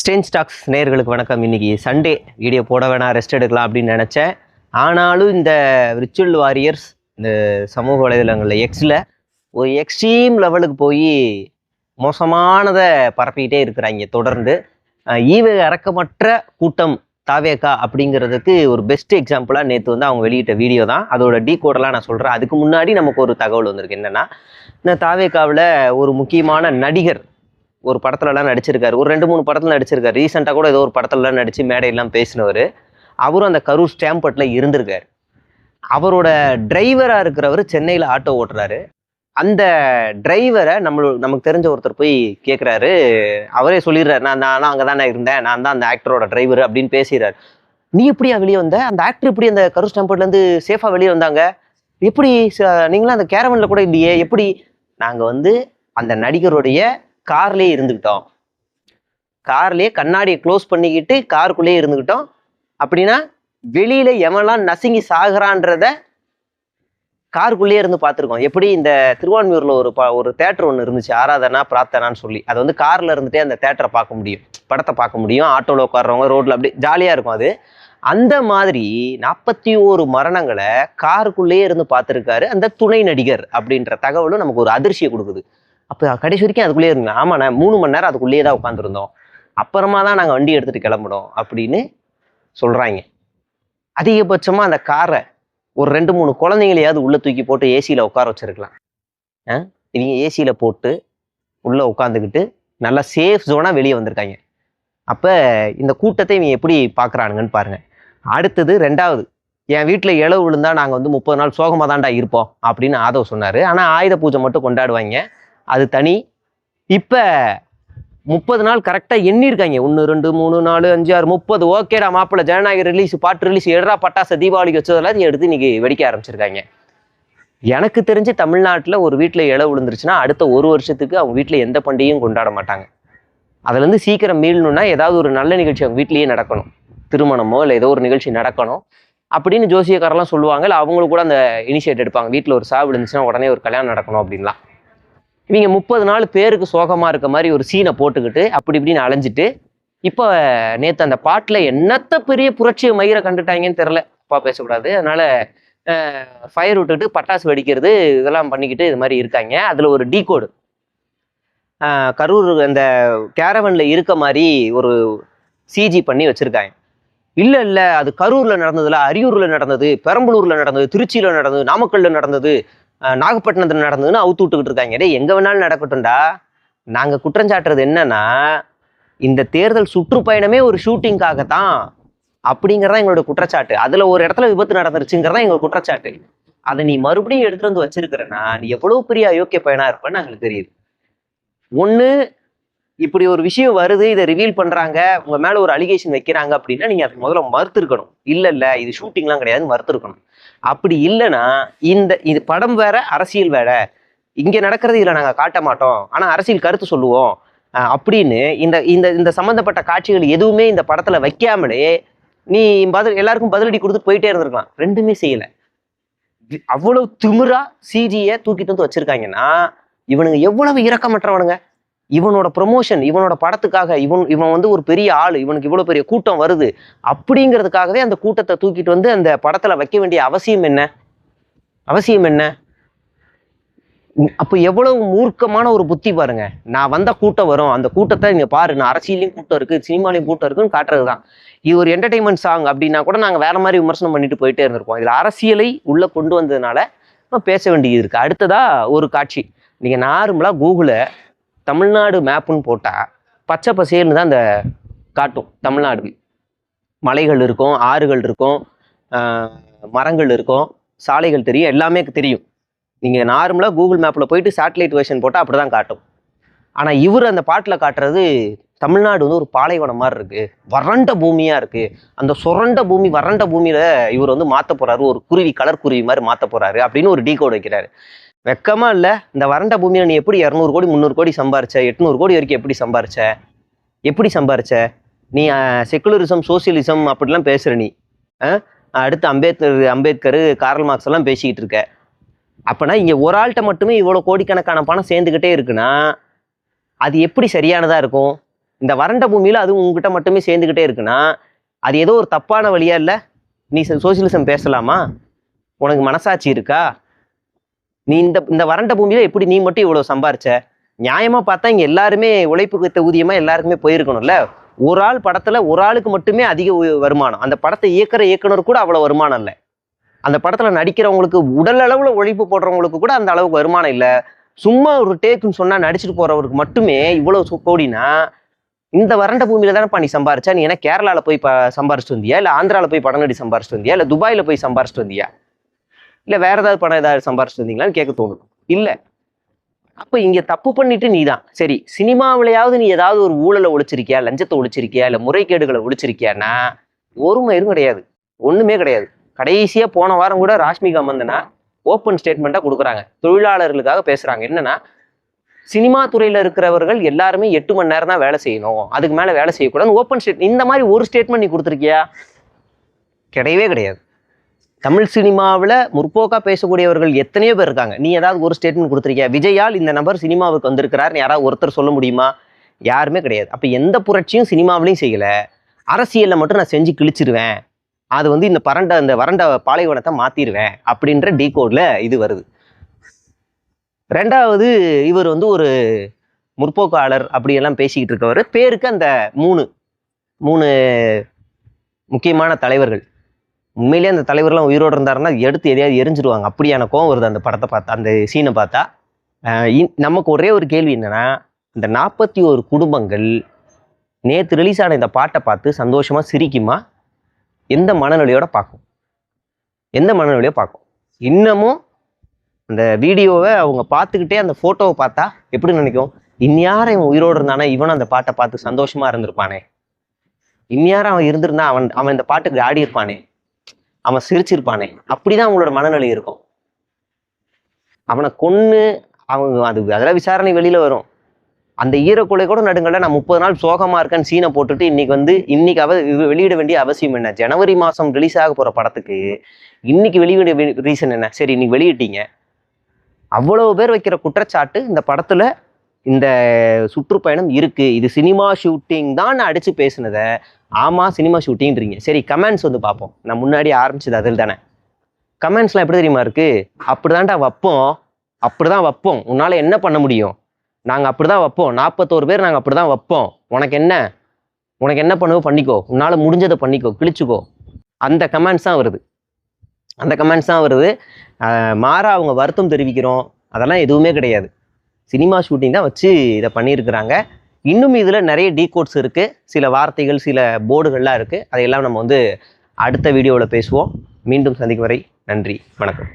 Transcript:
Stand stocks நேர்களுக்கு வணக்கம். இன்னைக்கு சண்டே வீடியோ போட வேணாம் ரெஸ்ட் எடுக்கலாம் அப்படின்னு நினச்சேன். ஆனாலும் இந்த ரிச்சுவல் வாரியர்ஸ் இந்த சமூக வலைதளங்களில் எக்ஸில் ஒரு எக்ஸ்ட்ரீம் லெவலுக்கு போய் மோசமானதை பரப்பிக்கிட்டே இருக்கிறாங்க. தொடர்ந்து அஹ் ஈவு இறக்கமற்ற கூட்டம் தாவேக்கா அப்படிங்கிறதுக்கு ஒரு பெஸ்ட் எக்ஸாம்பிளாக நேற்று வந்து அவங்க வெளியிட்ட வீடியோ தான். அதோட டீ கோடெல்லாம் நான் சொல்கிறேன் அதுக்கு முன்னாடி நமக்கு ஒரு தகவல் வந்திருக்கு. என்னென்னா இந்த தாவேக்காவில் ஒரு முக்கியமான நடிகர் ஒரு படத்துலலாம் நடிச்சிருக்காரு. ஒரு ரெண்டு மூணு படத்தில் நடிச்சிருக்காரு. ரீசெண்டாக கூட ஏதோ ஒரு படத்துலலாம் நடித்து மேடையெல்லாம் பேசினவர். அவரும் அந்த கரூர் ஸ்டாம்பட்டில் இருந்திருக்காரு. அவரோட டிரைவராக இருக்கிறவர் சென்னையில் ஆட்டோ ஓட்டுறாரு. அந்த டிரைவரை நம்ம நமக்கு தெரிஞ்ச ஒருத்தர் போய் கேட்குறாரு அவரே சொல்லிடுறாரு நான் நான் அங்கே தானே இருந்தேன். நான் தான் அந்த ஆக்டரோட டிரைவர் அப்படின்னு பேசிடுறாரு. நீ எப்படியா வெளியே வந்த? அந்த ஆக்டர் எப்படி அந்த கரூர் ஸ்டாம்பட்லேருந்து சேஃபாக வெளியே வந்தாங்க? எப்படி ச- அந்த கேரவனில் கூட இல்லையே? எப்படி? நாங்கள் வந்து அந்த நடிகருடைய கார்லேயே இருந்துக்கிட்டோம் கார்லேயே கண்ணாடியை க்ளோஸ் பண்ணிக்கிட்டு காருக்குள்ளேயே இருந்துக்கிட்டோம் அப்படின்னா வெளியில எவன்லாம் நசுங்கி சாகுறான்றத காருக்குள்ளேயே இருந்து பார்த்துருக்கோம். எப்படி இந்த திருவான்மியூர்ல ஒரு பா ஒரு தேட்டர் ஒன்று இருந்துச்சு. ஆராதனா பிரார்த்தனான்னு சொல்லி. அது வந்து காரில் இருந்துகிட்டே அந்த தேட்டரை பார்க்க முடியும். படத்தை பார்க்க முடியும். ஆட்டோவில் உட்கார்றவங்க ரோட்டில் அப்படி ஜாலியாக இருக்கும் அது. அந்த மாதிரி நாற்பத்தி ஓரு மரணங்களை காருக்குள்ளேயே இருந்து பார்த்துருக்காரு அந்த துணை நடிகர் அப்படின்ற தகவலும் நமக்கு ஒரு அதிர்ச்சியை கொடுக்குது. அப்போ கடைசி வரைக்கும் அதுக்குள்ளேயே இருங்க ஆமாண்ணே மூணு மணி நேரம் அதுக்குள்ளேயே தான் உட்காந்துருந்தோம் அப்புறமா தான் நாங்கள் வண்டி எடுத்துகிட்டு கிளம்புனோம் அப்படின்னு சொல்கிறாங்க அதிகபட்சமாக அந்த காரை ஒரு ரெண்டு மூணு குழந்தைங்களையாவது உள்ளே தூக்கி போட்டு ஏசியில் உட்கார வச்சிருக்கலாம். ஆ? இவங்க ஏசியில் போட்டு உள்ளே உட்காந்துக்கிட்டு நல்லா சேஃப் ஜோனாக வெளியே வந்திருக்காங்க. அப்போ இந்த கூட்டத்தை இவங்க எப்படி பார்க்குறானுங்கன்னு பாருங்கள் அடுத்தது ரெண்டாவது என் வீட்டில் இளவு விழுந்தா நாங்கள் வந்து முப்பது நாள் சோகமாக தான்டா இருப்போம் அப்படின்னு ஆதவ் சொன்னார். ஆனால் ஆயுத பூஜை மட்டும் கொண்டாடுவாங்க. அது தனி. இப்போ முப்பது நாள் கரெக்டாக எண்ணிருக்காங்க ஒன்று ரெண்டு மூணு நாலு அஞ்சு ஆறு முப்பது. ஓகேடா மாப்பிள்ள ஜனநாயக ரிலீஸ் பாட்டு ரிலீஸ் எடுறா பட்டாசு தீபாவளிக்கு வச்சதெல்லாம் எடுத்து இன்னைக்கு வெடிக்க ஆரம்பிச்சிருக்காங்க. எனக்கு தெரிஞ்சு தமிழ்நாட்டில் ஒரு வீட்டில் இலை விழுந்துருச்சுன்னா அடுத்த ஒரு வருஷத்துக்கு அவங்க வீட்டில் எந்த பண்டிகையும் கொண்டாட மாட்டாங்க. அதுலேருந்து சீக்கிரம் மீளணும்னா ஏதாவது ஒரு நல்ல நிகழ்ச்சி அவங்க வீட்லேயே நடக்கணும். திருமணமோ இல்லை ஏதோ ஒரு நிகழ்ச்சி நடக்கணும். அப்படின்னு ஜோசியக்காரெல்லாம் சொல்லுவாங்க. இல்லை அவங்களுக்கு கூட அந்த இனிஷியேட் எடுப்பாங்க. வீட்டில் ஒரு சாவு விழுந்துச்சுன்னா உடனே ஒரு கல்யாணம் நடக்கணும் அப்படின்லாம். இவங்க முப்பது நாள் பேருக்கு சோகமாக இருக்க மாதிரி ஒரு சீனை போட்டுக்கிட்டு அப்படி இப்படின்னு அலைஞ்சிட்டு இப்போ நேற்று அந்த பாட்டில் என்னத்த பெரிய புரட்சியை மயிரை கண்டுட்டாங்கன்னு தெரில அப்பா பேசக்கூடாது. அதனால் ஃபயர் விட்டுட்டு பட்டாசு வெடிக்கிறது இதெல்லாம் பண்ணிக்கிட்டு இது மாதிரி இருக்காங்க. அதில் ஒரு டீ கோடு கரூர் அந்த கேரவனில் இருக்க மாதிரி ஒரு சிஜி பண்ணி வச்சுருக்காங்க. இல்லை இல்லை அது கரூரில் நடந்ததில்ல அரியூரில் நடந்தது பெரம்பலூரில் நடந்தது திருச்சியில் நடந்தது நாமக்கல்லில் நடந்தது நாகப்பட்டினத்தில் நடந்ததுன்னு அவுத்து விட்டுக்கிட்டு இருக்காங்க. டேய் எங்கே வேணாலும் நடக்கட்டும்டா. நாங்கள் குற்றஞ்சாட்டுறது என்னன்னா இந்த தேர்தல் சுற்றுப்பயணமே ஒரு ஷூட்டிங்காக தான் அப்படிங்கிறதா எங்களோட குற்றச்சாட்டு. அதில் ஒரு இடத்துல விபத்து நடந்துருச்சுங்கிறதா எங்களோட குற்றச்சாட்டு. அதை நீ மறுபடியும் எடுத்துட்டு வந்து வச்சிருக்கிறனா நீ எவ்வளோ பெரிய அயோக்கிய பயனாக இருப்பேன்னு எங்களுக்கு தெரியுது. ஒன்று இப்படி ஒரு விஷயம் வருது இதை ரிவீல் பண்றாங்க உங்க மேல ஒரு அலிகேஷன் வைக்கிறாங்க அப்படின்னா நீங்க அதுக்கு முதல்ல மறுத்திருக்கணும். இல்ல இல்ல இது ஷூட்டிங்லாம் கிடையாது மறுத்திருக்கணும். அப்படி இல்லைன்னா இந்த இது படம் வேற அரசியல் வேற. இங்க நடக்கிறது இதுல நாங்க காட்ட மாட்டோம். ஆனா அரசியல் கருத்து சொல்லுவோம். அப்படின்னு இந்த இந்த இந்த சம்மந்தப்பட்ட காட்சிகள் எதுவுமே இந்த படத்துல வைக்காமலே நீ பதில் எல்லாருக்கும் பதிலடி கொடுத்து போயிட்டே இருந்திருக்கலாம். ரெண்டுமே செய்யலை. அவ்வளோ அவ்வளவு திமிரா சிஜியை தூக்கிட்டு வந்து வச்சிருக்காங்கன்னா இவனுங்க எவ்வளவு இரக்கமற்றவனுங்க? இவனோட ப்ரொமோஷன் இவனோட படத்துக்காக இவன் இவன் வந்து ஒரு பெரிய ஆள் இவனுக்கு இவ்வளோ பெரிய கூட்டம் வருது அப்படிங்கிறதுக்காகவே அந்த கூட்டத்தை தூக்கிட்டு வந்து அந்த படத்தில் வைக்க வேண்டிய அவசியம் என்ன? அவசியம் என்ன? அப்போ எவ்வளவு மூர்க்கமான ஒரு புத்தி பாருங்க. நான் வந்த கூட்டம் வரும். அந்த கூட்டத்தை நீங்க பாரு. நான் அரசியலையும் கூட்டம் இருக்கு சினிமாலையும் கூட்டம் இருக்குன்னு காட்டுறது தான் இது ஒரு என்டர்டைன்மெண்ட் சாங் அப்படின்னா கூட நாங்கள் வேற மாதிரி விமர்சனம் பண்ணிட்டு போயிட்டே இருந்திருப்போம். இதில் அரசியலை உள்ள கொண்டு வந்ததுனால நம்ம பேச வேண்டியது இருக்கு. அடுத்ததா ஒரு காட்சி. நீங்க நார்மலாக கூகுளை தமிழ்நாடு மேப்புன்னு போட்டால் பச்சை பசேல்னு தான் அந்த காட்டும் தமிழ்நாடு. மலைகள் இருக்கும் ஆறுகள் இருக்கும் மரங்கள் இருக்கும் சாலைகள் தெரியும் எல்லாமே தெரியும். நீங்கள் நார்மலாக கூகுள் மேப்பில் போயிட்டு சேட்டலைட் வேஷன் போட்டால் அப்படி தான் காட்டும். ஆனால் இவர் அந்த பாட்டில் காட்டுறது தமிழ்நாடு வந்து ஒரு பாலைவனம் மாதிரி இருக்குது வறண்ட பூமியாக இருக்குது அந்த சுரண்ட பூமி வறண்ட பூமியில் இவர் வந்து மாற்ற போகிறாரு ஒரு குருவி கலர் குருவி மாதிரி மாற்ற போகிறாரு அப்படின்னு ஒரு டீ கோட் வைக்கிறாரு. வெக்கமா இல்ல. இந்த வறண்ட பூமியில நீ எப்படி இரநூறு கோடி முந்நூறு கோடி சம்பாரிச்ச? எட்நூறு கோடி வரைக்கும் எப்படி சம்பாரிச்ச? எப்படி சம்பாரிச்ச? நீ செக்குலரிசம் சோசியலிசம் அப்படிலாம் பேசுற நீ. அடுத்து அம்பேத்கர் அம்பேத்கர் கார்ல் மார்க்ஸ் எல்லாம் பேசிக்கிட்டு இருக்க. அப்பனா இங்க ஒரு ஆள்கிட்ட மட்டுமே இவ்வளோ கோடிக்கணக்கான பணம் சேர்ந்துக்கிட்டே இருக்குன்னா அது எப்படி சரியானதா இருக்கும்? இந்த வறண்ட பூமியில் அது உங்ககிட்ட மட்டுமே சேர்ந்துக்கிட்டே இருக்குன்னா அது ஏதோ ஒரு தப்பான வழியா இல்லை? நீ சோசியலிசம் பேசலாமா? உனக்கு மனசாட்சி இருக்கா? நீ இந்த இந்த வறண்ட பூமியில எப்படி நீ மட்டும் இவ்வளவு சம்பாரிச்ச? நியாயமா பார்த்தா இங்க எல்லாருமே உழைப்புக்கு ஏத்த ஊதியமா எல்லாருக்குமே போயிருக்கணும்ல? ஒரு ஆள் படத்துல ஒரு ஆளுக்கு மட்டுமே அதிக உ- வருமானம். அந்த படத்தை இயக்குற இயக்குனர் கூட அவ்வளவு வருமானம் இல்லை. அந்த படத்துல நடிக்கிறவங்களுக்கு உடல் அளவுல உழைப்பு போடுறவங்களுக்கு கூட அந்த அளவுக்கு வருமானம் இல்லை. சும்மா ஒரு டேக்குன்னு சொன்னா நடிச்சுட்டு போறவருக்கு மட்டுமே இவ்வளவு கோடினா இந்த வறண்ட பூமியில தானேப்பா நீ சம்பாரிச்சா? நீ என்ன கேரளால போய் சம்பாரிச்சிட்டு வந்தியா? இல்ல ஆந்திரால போய் படம் நடி சம்பாரிச்சிட்டு வந்தியா? இல்ல துபாயில போய் சம்பாரிச்சிட்டு வந்தியா? இல்ல வேற ஏதாவது பணம் ஏதாவது சம்பாரிச்சிருந்தீங்களான்னு கேட்க தோணும். இல்ல. அப்ப இங்க தப்பு பண்ணிட்டு நீ தான் சரி சினிமாவிலையாவது நீ ஏதாவது ஒரு ஊழலை ஒழிச்சிருக்கியா லஞ்சத்தை ஒழிச்சிருக்கியா இல்ல முறைகேடுகளை ஒழிச்சிருக்கியான்னா ஒரு மயிரும் கிடையாது. ஒண்ணுமே கிடையாது. கடைசியா போன வாரம் கூட ராஷ்மிகா மந்தனா ஓப்பன் ஸ்டேட்மெண்ட்டாக கொடுக்குறாங்க. தொழிலாளர்களுக்காக பேசுறாங்க. என்னன்னா சினிமா துறையில இருக்கிறவர்கள் எல்லாருமே எட்டு மணி நேரம் தான் வேலை செய்யணும். அதுக்கு மேல வேலை செய்யக்கூடாதுன்னு ஓப்பன் ஸ்டேட் இந்த மாதிரி ஒரு ஸ்டேட்மெண்ட் நீ கொடுத்துருக்கியா? கிடையவே கிடையாது. தமிழ் சினிமாவில் முற்போக்காக பேசக்கூடியவர்கள் எத்தனையோ பேர் இருக்காங்க. நீ ஏதாவது ஒரு ஸ்டேட்மெண்ட் கொடுத்துருக்கியா? விஜயால் இந்த நபர் சினிமாவுக்கு வந்திருக்கிறார் யாராவது ஒருத்தர் சொல்ல முடியுமா? யாருமே கிடையாது. அப்போ எந்த புரட்சியும் சினிமாவிலையும் செய்யலை. அரசியலில் மட்டும் நான் செஞ்சு கிழிச்சிருவேன். அது வந்து இந்த பரண்ட இந்த வறண்ட பாலைவனத்தை மாற்றிடுவேன் அப்படின்ற டீகோடில் இது வருது. ரெண்டாவது இவர் வந்து ஒரு முற்போக்காளர் அப்படியெல்லாம் பேசிக்கிட்டு இருக்கவர். பேருக்கு அந்த மூணு மூணு முக்கியமான தலைவர்கள். உண்மையிலேயே அந்த தலைவர்லாம் உயிரோடு இருந்தாருன்னா எடுத்து எதையாவது எரிஞ்சிருவாங்க. அப்படியான கோவம் வருது அந்த படத்தை பார்த்தா அந்த சீனை பார்த்தா. நமக்கு ஒரே ஒரு கேள்வி என்னென்னா இந்த நாற்பத்தி ஒரு குடும்பங்கள் நேற்று ரிலீஸ் ஆன இந்த பாட்டை பார்த்து சந்தோஷமாக சிரிக்குமா? எந்த மனநிலையோட பார்க்கும்? எந்த மனநிலையோ பார்க்கும். இன்னமும் அந்த வீடியோவை அவங்க பார்த்துக்கிட்டே அந்த ஃபோட்டோவை பார்த்தா எப்படி நினைக்கும்? இந்நேரம் இவன் உயிரோடு இருந்தானே? இவனும் அந்த பாட்டை பார்த்து சந்தோஷமாக இருந்திருப்பானே. இந்நேரம் அவன் இருந்திருந்தா அவன் அவன் இந்த பாட்டுக்கு ஆடி இருப்பானே அவன் சிரிச்சிருப்பானே. அப்படிதான் அவங்களோட மனநிலை இருக்கும். அவனை கொன்று அவங்க அது அதெல்லாம் விசாரணை வெளியில வரும். அந்த ஈரக்குலை கூட நடுங்கல நான் முப்பது நாள் சோகமா இருக்கேன்னு சீனை போட்டுட்டு இன்னைக்கு வந்து இன்னைக்கு அவ வெளியிட வேண்டிய அவசியம் என்ன? ஜனவரி மாசம் ரிலீஸ் ஆக போற படத்துக்கு இன்னைக்கு வெளியிட ரீசன் என்ன? சரி இன்னைக்கு வெளியிட்டீங்க. அவ்வளவு பேர் வைக்கிற குற்றச்சாட்டு இந்த படத்துல இந்த சுற்றுப்பயணம் இருக்குது இது சினிமா ஷூட்டிங் தான் நான் அடித்து பேசினதை. ஆமாம் சினிமா ஷூட்டிங்ன்றீங்க. சரி கமெண்ட்ஸ் வந்து பார்ப்போம் நான் முன்னாடி ஆரம்பிச்சது அதில் தானே. கமெண்ட்ஸ்லாம் எப்படி தெரியுமா இருக்கு? அப்படிதான்டா வைப்போம். அப்படிதான் வைப்போம். உன்னால் என்ன பண்ண முடியும்? நாங்க அப்படிதான் வைப்போம். நாற்பத்தோரு பேர் நாங்க அப்படிதான் வைப்போம். உனக்கு என்ன? உனக்கு என்ன பண்ணுவோ பண்ணிக்கோ. உன்னால் முடிஞ்சதை பண்ணிக்கோ. கிழிச்சுக்கோ. அந்த கமெண்ட்ஸ் தான் வருது. அந்த கமெண்ட்ஸ் தான் வருது. மாற மாறா அவங்க வருத்தம் தெரிவிக்கிறோம். அதெல்லாம் எதுவுமே கிடையாது. சினிமா ஷூட்டிங் தான் வச்சு இதை பண்ணியிருக்கிறாங்க. இன்னும் இதில் நிறைய டீ கோட்ஸ் இருக்குது சில வார்த்தைகள் சில போர்டுகள்லாம் இருக்குது அதையெல்லாம் நம்ம வந்து அடுத்த வீடியோவில் பேசுவோம். மீண்டும் சந்திக்கும் வரை நன்றி வணக்கம்.